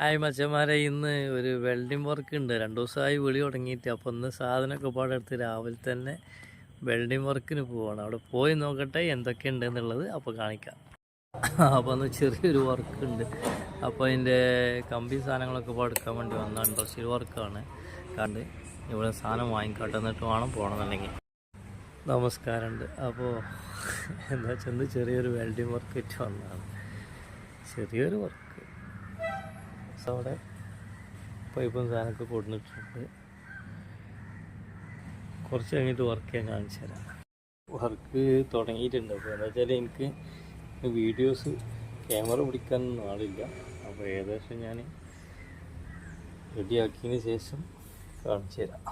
Hi മച്ചന്മാരെ ഇന്ന് ഒരു വെൽഡിംഗ് വർക്ക് ഉണ്ട്. രണ്ടു ദിവസമായി വിളി തുടങ്ങിയിട്ട്. അപ്പോൾ ഇന്ന് സാധനമൊക്കെ പാടെടുത്ത് രാവിലെ തന്നെ വെൽഡിംഗ് വർക്കിന് പോവാണ്. അവിടെ പോയി നോക്കട്ടെ എന്തൊക്കെ ഉണ്ട് എന്നുള്ളത് അപ്പോൾ കാണിക്കാം. അപ്പോൾ ഒന്ന് ചെറിയൊരു വർക്ക് ഉണ്ട്. അപ്പോൾ അതിന്റെ കമ്പി സാധനങ്ങളൊക്കെ ഇപ്പോൾ എടുക്കാൻ വേണ്ടി വന്ന ഇൻഡസ്ട്രിയൽ വർക്കാണ് കണ്ട് ഇവിടെ സാധനം വാങ്ങിക്കട്ടെ എന്നിട്ട് വേണം പോകണമെന്നുണ്ടെങ്കിൽ നമസ്കാരമുണ്ട്. അപ്പോൾ എന്താ വെച്ചാൽ ചെറിയൊരു വെൽഡിംഗ് വർക്ക് വന്നതാണ്. ചെറിയൊരു വർക്ക് അവിടെ പൈപ്പും സാധനമൊക്കെ കൊടുത്തിട്ടുണ്ട് കുറച്ച് കഴിഞ്ഞിട്ട് വർക്ക് ചെയ്യാൻ കാണിച്ചു തരാം. വർക്ക് തുടങ്ങിയിട്ടുണ്ട്. അപ്പോൾ എന്താ വെച്ചാൽ എനിക്ക് വീഡിയോസ് ക്യാമറ പിടിക്കാനൊന്നും ആളില്ല. അപ്പോൾ ഏകദേശം ഞാൻ റെഡിയാക്കിയതിന് ശേഷം കാണിച്ചു തരാം.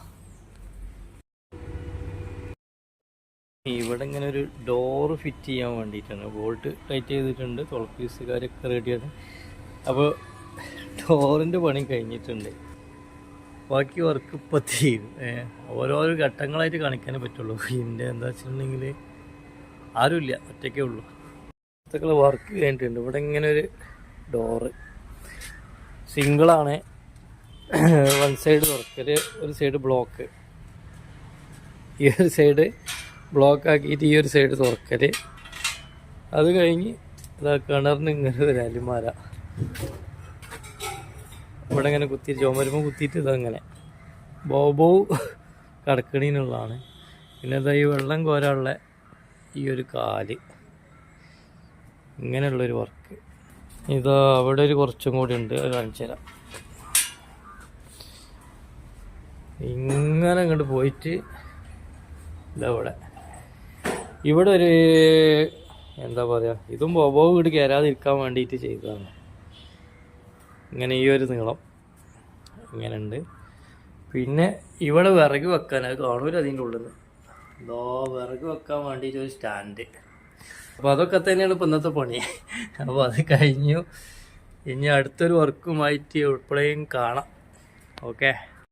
ഇവിടെ ഇങ്ങനെ ഒരു ഡോറ് ഫിറ്റ് ചെയ്യാൻ വേണ്ടിയിട്ടാണ്. ബോൾട്ട് ടൈറ്റ് ചെയ്തിട്ടുണ്ട്. തുളപ്പീസ് കാര്യമൊക്കെ റെഡിയാണ് അപ്പോൾ ഡോറിന്റെ പണി കഴിഞ്ഞിട്ടുണ്ട്. ബാക്കി വർക്ക് ഇപ്പം തീരും. ഓരോരോ ഘട്ടങ്ങളായിട്ട് കാണിക്കാനേ പറ്റുള്ളൂ. ഇതിന്റെ എന്താ വെച്ചിട്ടുണ്ടെങ്കിൽ ആരുമില്ല ഒറ്റയ്ക്കേ ഉള്ളൂ. വർക്ക് കഴിഞ്ഞിട്ടുണ്ട്. ഇവിടെ ഇങ്ങനെ ഒരു ഡോറ് സിംഗിളാണ് വൺ സൈഡ് തുറക്കൽ ഒരു സൈഡ് ബ്ലോക്ക് ഈ ഒരു സൈഡ് ബ്ലോക്ക് ആക്കിയിട്ട് ഈ ഒരു സൈഡ് തുറക്കൽ അത് കഴിഞ്ഞ് കിണറിന് ഇങ്ങനെ ഒരു അലിമാര. ഇവിടെ ഇങ്ങനെ കുത്തി ചുമരുമ്പോൾ കുത്തിയിട്ട് ഇതങ്ങനെ ബോബോ കടക്കണീനുള്ളതാണ്. പിന്നെ ഇതാ ഈ വെള്ളം കോരാനുള്ള ഈ ഒരു കാൽ. ഇങ്ങനെയുള്ളൊരു വർക്ക്. ഇതാ അവിടെ ഒരു കുറച്ചും കൂടി ഉണ്ട്. അത് കാണിച്ചു തരാം. ഇങ്ങനെ അങ്ങോട്ട് പോയിട്ട് ഇതവിടെ ഇവിടെ ഒരു എന്താ പറയുക ഇതും ബോബോ വീട് കയറാതിരിക്കാൻ വേണ്ടിയിട്ട് ചെയ്തതാണ്. ഇങ്ങനെ ഈ ഒരു നീളം ഇങ്ങനെ ഉണ്ട്. പിന്നെ ഇവിടെ വിറക് വെക്കാൻ അത് കാണൂല അതിന്റെ ഉള്ളിൽ നിന്ന് എന്തോ വിറക് വെക്കാൻ വേണ്ടിയിട്ട് ഒരു സ്റ്റാൻഡ്. അപ്പോൾ അതൊക്കെ തന്നെയാണ് ഇപ്പം ഇന്നത്തെ പണി. അപ്പോൾ അത് കഴിഞ്ഞു. ഇനി അടുത്തൊരു വർക്കുമായിട്ട് എപ്പോഴേയും കാണാം. ഓക്കെ